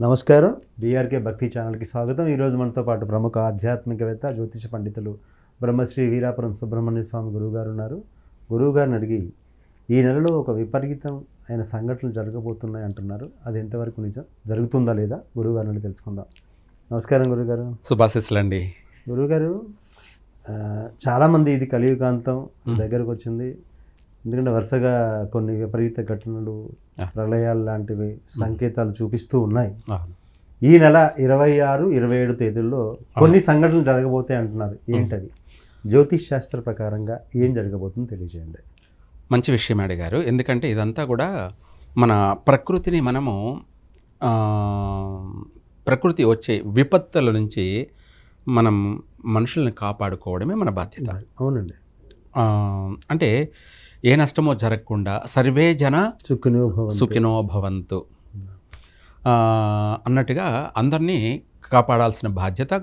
నమస్కారం. బీఆర్కే భక్తి ఛానల్కి స్వాగతం. ఈరోజు మనతో పాటు ప్రముఖ ఆధ్యాత్మికవేత్త జ్యోతిష పండితులు బ్రహ్మశ్రీ వీరాపురం సుబ్రహ్మణ్య స్వామి గురువు గారు ఉన్నారు. గురువు గారిని అడిగి ఈ నెలలో ఒక విపరీతం అయిన సంఘటనలు జరగబోతున్నాయి అంటున్నారు. అది ఎంతవరకు నిజం? జరుగుతుందా లేదా? గురువు గారిని అడిగి తెలుసుకుందాం. నమస్కారం గురుగారు శుభాశిస్సులండి. గురువుగారు చాలామంది ఇది కలియుగాంతం దగ్గరకు వచ్చింది. ఎందుకంటే వరుసగా కొన్ని విపరీత ఘటనలు. ప్రళయాలు లాంటివి సంకేతాలు చూపిస్తూ ఉన్నాయి. ఈ నెల ఇరవై ఆరు ఇరవై ఏడు తేదీల్లో కొన్ని సంఘటనలు జరగబోతాయి అంటున్నారు. ఏంటవి జ్యోతిష్ శాస్త్ర ప్రకారంగా ఏం జరగబోతుందో తెలియజేయండి. మంచి విషయం అడిగారు ఎందుకంటే ఇదంతా కూడా మన ప్రకృతిని మనము ప్రకృతి వచ్చే విపత్తుల నుంచి మనం మనుషుల్ని కాపాడుకోవడమే మన బాధ్యత. అవునండి. అంటే ఏ నష్టమో జరగకుండా సర్వే జన చుక్కును సుఖినో భవంతు. అన్నట్టుగా అందరినీ కాపాడాల్సిన బాధ్యత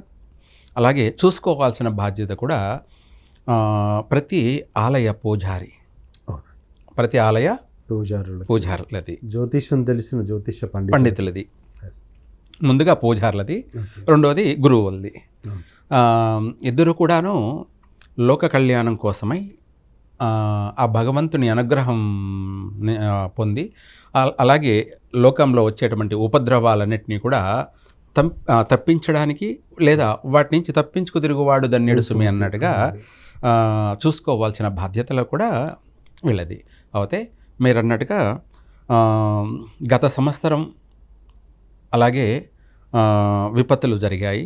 అలాగే చూసుకోవాల్సిన బాధ్యత కూడా ప్రతి ఆలయ పూజారి. ప్రతి ఆలయ పూజారులు పూజారులది. జ్యోతిష్యం తెలిసిన జ్యోతిష పండితులు పండితులది. ముందుగా పూజారులది. రెండవది గురువులది. ఇద్దరు కూడాను లోక కళ్యాణం కోసమై ఆ, భగవంతుని అనుగ్రహం పొంది అలాగే లోకంలో వచ్చేటువంటి ఉపద్రవాలన్నిటినీ కూడా తప్పించడానికి లేదా వాటి నుంచి తప్పించుకు తిరుగువాడు దన్యుడు సుమి అన్నట్టుగా చూసుకోవాల్సిన బాధ్యతలు కూడా వీళ్ళది. అయితే మీరు అన్నట్టుగా గత సంవత్సరం అలాగే విపత్తులు జరిగాయి.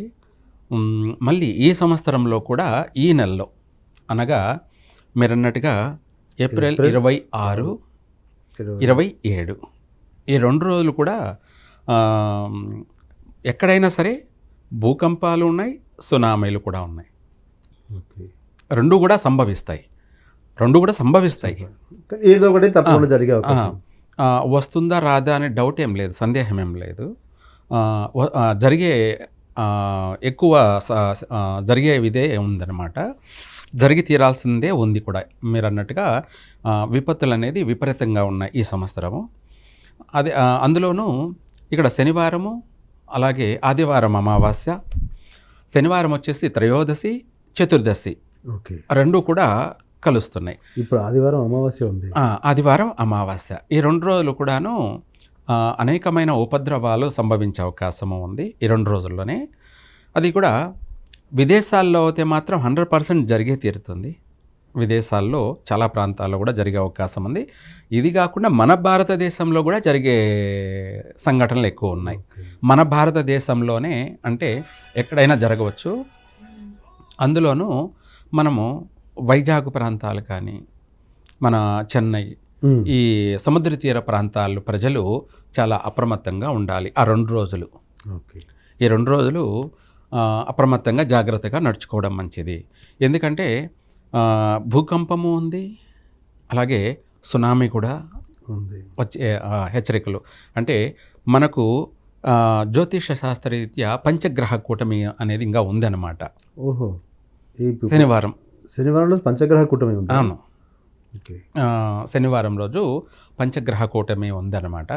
మళ్ళీ ఈ సంవత్సరంలో కూడా ఈ నెలలో అనగా మీరు అన్నట్టుగా ఏప్రిల్ ఇరవై ఆరు ఇరవై. ఏడు. ఈ రెండు రోజులు కూడా ఎక్కడైనా సరే భూకంపాలు ఉన్నాయి సునామీలు కూడా ఉన్నాయి. ఓకే. రెండు కూడా సంభవిస్తాయి. రెండు కూడా సంభవిస్తాయి. ఏదో ఒకటి తప్పకుండా జరిగే వస్తుందా రాదా అనే డౌట్ ఏం లేదు సందేహం ఏం లేదు. జరిగే ఎక్కువ జరిగే ఇదే ఉందన్నమాట. జరిగి తీరాల్సిందే ఉంది కూడా. మీరు అన్నట్టుగా విపత్తులు అనేది విపరీతంగా ఉన్నాయి ఈ సంవత్సరము. అది అందులోనూ ఇక్కడ శనివారము అలాగే ఆదివారం అమావాస్య శనివారం వచ్చేసి త్రయోదశి చతుర్దశి ఓకే. రెండు కూడా కలుస్తున్నాయి. ఇప్పుడు ఆదివారం అమావాస్య ఉంది. ఆదివారం అమావాస్య. ఈ రెండు రోజులు కూడాను అనేకమైన ఉపద్రవాలు సంభవించే అవకాశము ఉంది ఈ రెండు రోజుల్లోనే. అది కూడా విదేశాల్లో అయితే మాత్రం హండ్రెడ్ పర్సెంట్ జరిగే తీరుతుంది. విదేశాల్లో చాలా ప్రాంతాల్లో కూడా జరిగే అవకాశం ఉంది. ఇది కాకుండా మన భారతదేశంలో కూడా జరిగే సంఘటనలు ఎక్కువ ఉన్నాయి. మన భారతదేశంలోనే అంటే ఎక్కడైనా జరగవచ్చు. అందులోనూ మనము వైజాగ్ ప్రాంతాలు కానీ మన చెన్నై. ఈ సముద్ర తీర ప్రాంతాలు ప్రజలు చాలా అప్రమత్తంగా ఉండాలి ఆ రెండు రోజులు. ఓకే. ఈ రెండు రోజులు అప్రమత్తంగా జాగ్రత్తగా నడుచుకోవడం మంచిది. ఎందుకంటే భూకంపము ఉంది అలాగే సునామీ కూడా ఉంది. వచ్చే హెచ్చరికలు. అంటే మనకు జ్యోతిష శాస్త్రరీత్యా పంచగ్రహ కూటమి అనేది ఇంకా ఉందన్నమాట. ఓహో. శనివారం. శనివారం రోజు పంచగ్రహ కూటమి ఉంది? అవును. శనివారం రోజు పంచగ్రహ కూటమి ఉందన్నమాట.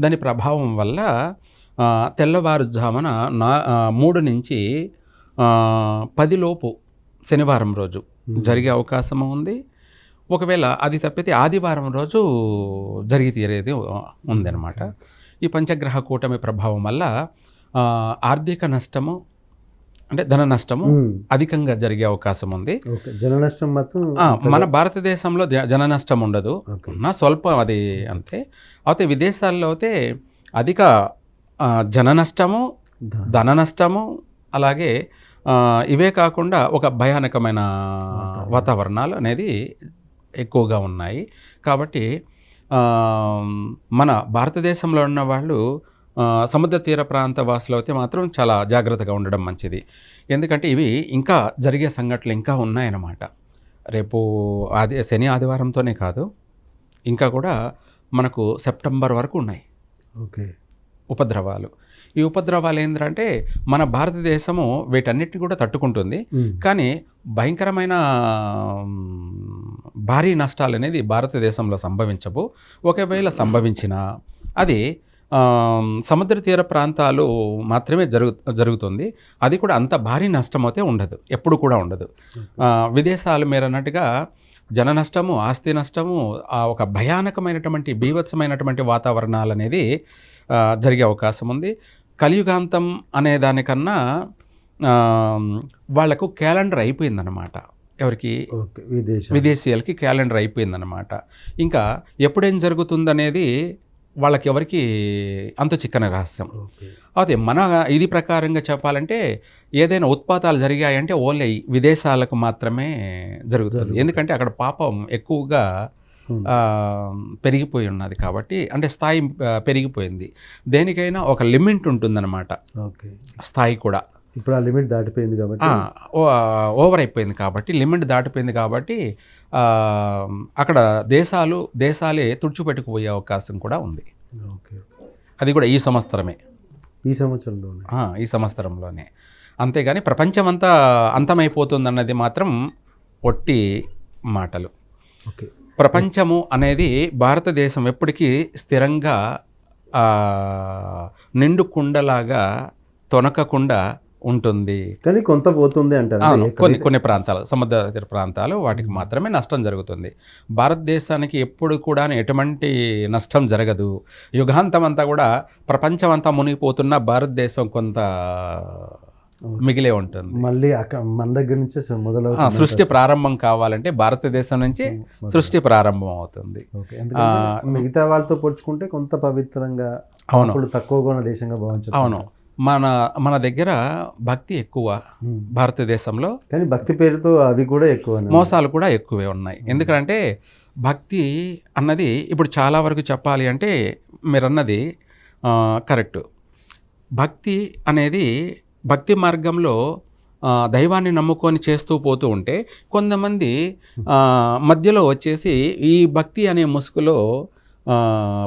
దాని ప్రభావం వల్ల తెల్లవారుజామున నా మూడు నుంచి పదిలోపు శనివారం రోజు జరిగే అవకాశం ఉంది. ఒకవేళ అది తప్పితే ఆదివారం రోజు జరిగి తీరేది ఉందన్నమాట. ఈ పంచగ్రహ కూటమి ప్రభావం వల్ల ఆర్థిక నష్టము అంటే ధన నష్టము. అధికంగా జరిగే అవకాశం ఉంది. జన నష్టం మాత్రం మన భారతదేశంలో జ- జన నష్టం ఉండదు. ఉన్న స్వల్పం అది అంతే. అయితే విదేశాల్లో అయితే అధిక జన నష్టము ధన నష్టము అలాగే ఇవే కాకుండా ఒక భయానకమైన వాతావరణం. వాతావరణాలు అనేది ఎక్కువగా ఉన్నాయి. కాబట్టి మన భారతదేశంలో ఉన్న వాళ్ళు సముద్ర తీర ప్రాంత వాసులు అయితే మాత్రం చాలా జాగ్రత్తగా ఉండడం మంచిది. ఎందుకంటే ఇవి ఇంకా జరిగే సంఘటనలు ఇంకా ఉన్నాయన్నమాట. రేపు ఆది శని ఆదివారంతోనే కాదు ఇంకా కూడా మనకు సెప్టెంబర్ వరకు ఉన్నాయి. ఓకే. ఉపద్రవాలు. ఈ ఉపద్రవాలు ఏంటంటే మన భారతదేశము వీటన్నిటిని కూడా తట్టుకుంటుంది. కానీ భయంకరమైన భారీ నష్టాలు అనేది భారతదేశంలో సంభవించవు. ఒకవేళ సంభవించినా అది సముద్ర తీర ప్రాంతాలు మాత్రమే జరుగు జరుగుతుంది. అది కూడా అంత భారీ నష్టం అయితే ఉండదు. ఎప్పుడు కూడా ఉండదు. విదేశాలు మీరు అన్నట్టుగా జన నష్టము ఆస్తి నష్టము ఆ ఒక భయానకమైనటువంటి బీభత్సమైనటువంటి వాతావరణాలు అనేది జరిగే అవకాశం ఉంది. కలియుగాంతం అనే దానికన్నా వాళ్ళకు క్యాలెండర్ అయిపోయిందన్నమాట. ఎవరికి? విదేశీయులకి క్యాలెండర్ అయిపోయిందన్నమాట. ఇంకా ఎప్పుడేం జరుగుతుందనేది వాళ్ళకి ఎవరికి అంత చిక్కని రహస్యం. అయితే మన ఇది ప్రకారంగా చెప్పాలంటే ఏదైనా ఉత్పాతాలు జరిగాయంటే ఓన్లీ విదేశాలకు మాత్రమే జరుగుతుంది. ఎందుకంటే అక్కడ పాపం ఎక్కువగా పెరిగిపోయి ఉన్నది కాబట్టి అంటే స్థాయి పెరిగిపోయింది. దేనికైనా ఒక లిమిట్ ఉంటుందన్నమాట. ఓకే. స్థాయి కూడా. ఇప్పుడు ఆ లిమిట్ దాటిపోయింది కాబట్టి? ఓవర్ అయిపోయింది కాబట్టి లిమిట్ దాటిపోయింది కాబట్టి అక్కడ దేశాలు దేశాలే తుడిచిపెట్టుకుపోయే అవకాశం కూడా ఉంది. ఓకే. అది కూడా ఈ సంవత్సరమే. ఈ సంవత్సరంలోనే? ఈ సంవత్సరంలోనే. అంతేగాని ప్రపంచమంతా అంతమైపోతుందన్నది మాత్రం ఒట్టి మాటలు. ఓకే. ప్రపంచము అనేది భారతదేశం ఎప్పటికీ స్థిరంగా నిండు కుండలాగా తొనకకుండా ఉంటుంది. కానీ కొంత పోతుంది అంటారు. కొన్ని కొన్ని ప్రాంతాలు సముద్ర తీర ప్రాంతాలు వాటికి మాత్రమే నష్టం జరుగుతుంది. భారతదేశానికి ఎప్పుడు కూడా ఎటువంటి నష్టం జరగదు. యుగాంతం అంతా కూడా ప్రపంచం అంతా మునిగిపోతున్న భారతదేశం కొంత మిగిలే ఉంటుంది. మళ్ళీ అక్కడ మన దగ్గర నుంచే మొదలవుతుంది సృష్టి ప్రారంభం కావాలంటే భారతదేశం నుంచి సృష్టి ప్రారంభం అవుతుంది. మిగతా వాళ్ళతో పోల్చుకుంటే కొంత పవిత్రంగా అవును. తక్కువగా ఉన్న దేశంగా భావించవచ్చు. అవును. మన మన దగ్గర భక్తి ఎక్కువ. భారతదేశంలో. కానీ భక్తి పేరుతో అవి కూడా ఎక్కువ మోసాలు కూడా ఎక్కువే ఉన్నాయి. ఎందుకంటే భక్తి అన్నది ఇప్పుడు చాలా వరకు చెప్పాలి అంటే మీరు అన్నది ఆ, కరెక్ట్. భక్తి అనేది భక్తి మార్గంలో దైవాన్ని నమ్ముకొని చేస్తూ పోతూ ఉంటే కొంతమంది మధ్యలో వచ్చేసి ఈ భక్తి అనే ముసుగులో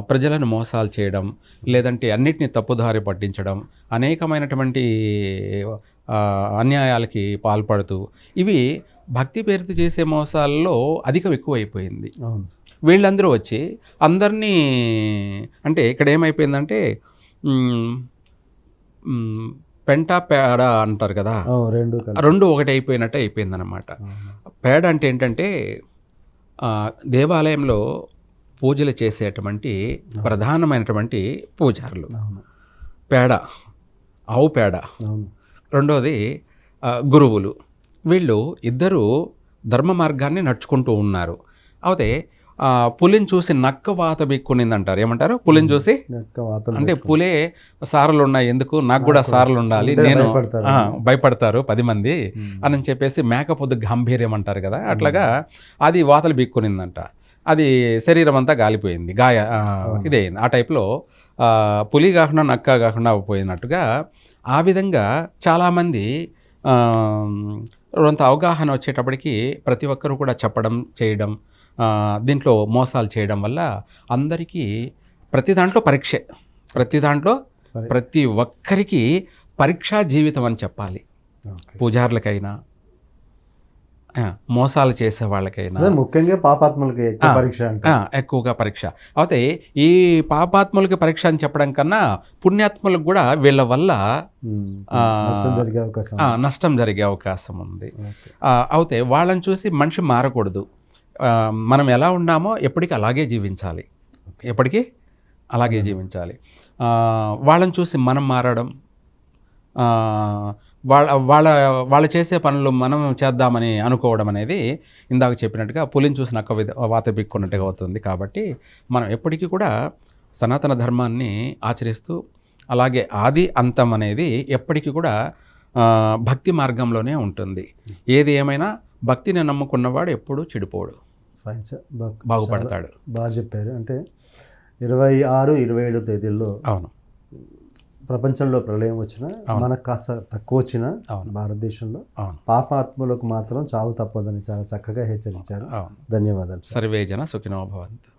ప్రజలను మోసాలు చేయడం లేదంటే అన్నిటిని తప్పుదారి పట్టించడం అనేకమైనటువంటి అన్యాయాలకి పాల్పడుతూ ఇవి భక్తి పేరుతో చేసే మోసాల్లో అధికం ఎక్కువైపోయింది. వీళ్ళందరూ వచ్చి అందరినీ అంటే ఇక్కడ ఏమైపోయిందంటే పెంట పేడ అంటారు కదా? రెండు రెండు ఒకటి అయిపోయినట్టు అయిపోయిందన్నమాట. అవును. పేడ అంటే ఏంటంటే దేవాలయంలో పూజలు చేసేటువంటి ప్రధానమైనటువంటి పూజారులు. పేడ ఆవు పేడ. రెండోది గురువులు. వీళ్ళు ఇద్దరు ధర్మ మార్గాన్ని నడుచుకుంటూ ఉన్నారు. అయితే పులిని చూసి నక్క వాత బిక్కునింది అంటారు ఏమంటారు? పులిని చూసి అంటే పులే సారలు ఉన్నాయి ఎందుకు? నాకు కూడా సారలు ఉండాలి. నేను భయపడతారు. పది మంది. అని చెప్పేసి మేకపోద్దు గాంభీర్యం అంటారు కదా. అట్లాగా అది వాతలు బిక్కునిందంట. అది శరీరం అంతా గాలిపోయింది. గాయ ఇదే ఆ టైప్లో పులి కాకుండా నక్క కాకుండా పోయినట్టుగా ఆ విధంగా చాలామంది కొంత అవగాహన వచ్చేటప్పటికి ప్రతి ఒక్కరూ కూడా చెప్పడం చేయడం దీంట్లో మోసాలు చేయడం వల్ల అందరికీ ప్రతి దాంట్లో పరీక్షే. ప్రతి దాంట్లో పరి- ప్రతి ఒక్కరికి పరీక్షా జీవితం అని చెప్పాలి. పూజారులకైనా మోసాలు చేసే వాళ్ళకైనా. ముఖ్యంగా పాపాత్మలకి. పరీక్ష ఎక్కువగా పరీక్ష. అయితే ఈ పాపాత్ములకి పరీక్ష అని చెప్పడం కన్నా పుణ్యాత్ములకు కూడా వీళ్ళ వల్ల నష్టం జరిగే అవకాశం ఉంది. అయితే వాళ్ళని చూసి మనిషి మారకూడదు. మనం ఎలా ఉన్నామో ఎప్పటికీ అలాగే జీవించాలి. ఎప్పటికీ అలాగే జీవించాలి. వాళ్ళని చూసి మనం మారడం వాళ్ళ వాళ్ళ వాళ్ళు చేసే పనులు మనం చేద్దామని అనుకోవడం అనేది ఇందాక చెప్పినట్టుగా పులిని చూసి నక్క విధ వాత బిక్కున్నట్టుగా అవుతుంది కాబట్టి మనం ఎప్పటికీ కూడా సనాతన ధర్మాన్ని ఆచరిస్తూ అలాగే ఆది అంతం అనేది ఎప్పటికీ కూడా భక్తి మార్గంలోనే ఉంటుంది. ఏది ఏమైనా భక్తిని నమ్ముకున్నవాడు ఎప్పుడూ చెడిపోడు. Fine sir బాగుపడతాడు. బాగా చెప్పారు. అంటే ఇరవై ఆరు ఇరవై ఏడు తేదీల్లో అవును. ప్రపంచంలో ప్రళయం వచ్చినా. మనకు కాస్త తక్కువ వచ్చినా అవును. భారతదేశంలో అవును. పాపాత్ములకు మాత్రం చావు తప్పదని చాలా చక్కగా హెచ్చరించారు. అవును. ధన్యవాదాలు. సార్ సర్వే జన సుఖినో భవంతు.